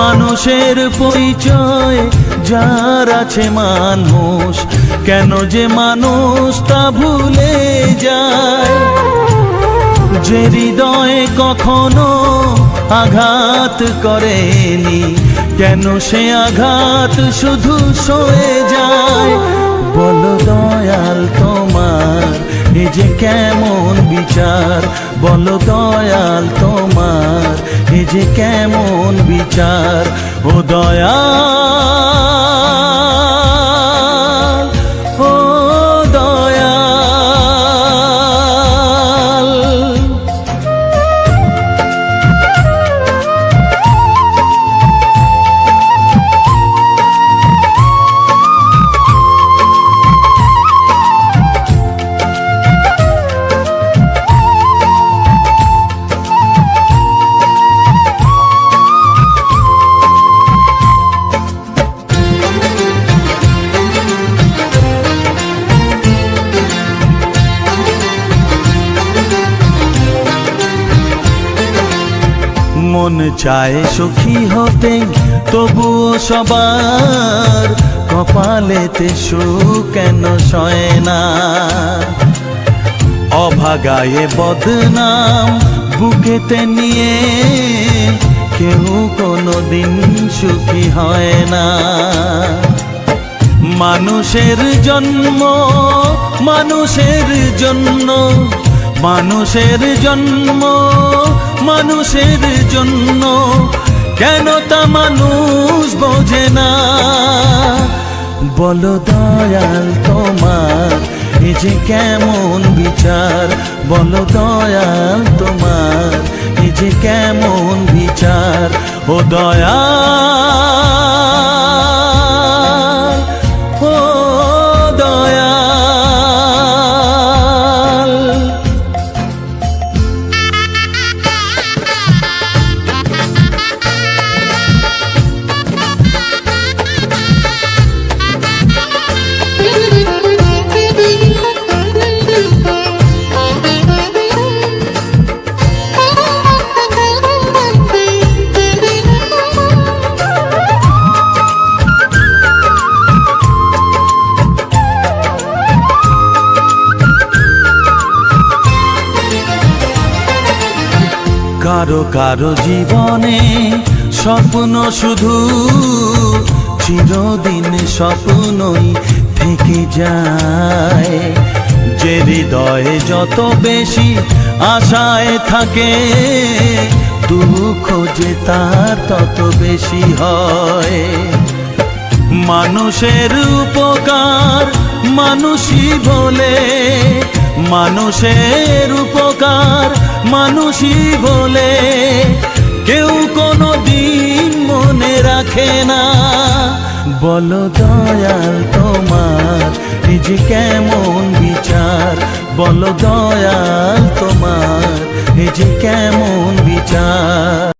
মানুষের পরিচয়, যার আছে মানুষ, কেন যে মানুষ তা ভুলে যায়? যে হৃদয়ে কখনো আঘাত করেনি, কেন সে আঘাত শুধু সয়ে যায়? বলো দয়াল তোমার যে কেমন বিচার, বলো দয়াল তোমার। যে কেমন বিচার ও দয়াল মন চায় সুখী হতে, তবুও সবার কপালেতে সুখ কেন সয় না? অভাগায়ে বদনাম বুকেতে নিয়ে কেউ কোনো দিন সুখী হয় না। মানুষের জন্ম, মানুষের জন্য, মানুষের জন্ম মানুষের জন্য কেন তা মানুষ বোঝে না? বলো দয়াল তোমার এ যে কেমন বিচার। বলো দয়াল তোমার এ যে কেমন বিচার। ও দয়াল কারও কারও জীবনে স্বপ্ন শুধু চিরদিন স্বপ্নই থেকে যায়। যে হৃদয়ে যত বেশি আশায় থাকে, দুঃখ যে তার তত বেশি হয়। মানুষের উপকার মানুষই বলে মানুষের উপকার মানুষই বলে। কেউ কোনো দিন মনে রাখে না। বলো দয়াল তোমার, নিজ কেমন বিচার? বলো দয়াল তোমার, নিজ কেমন বিচার?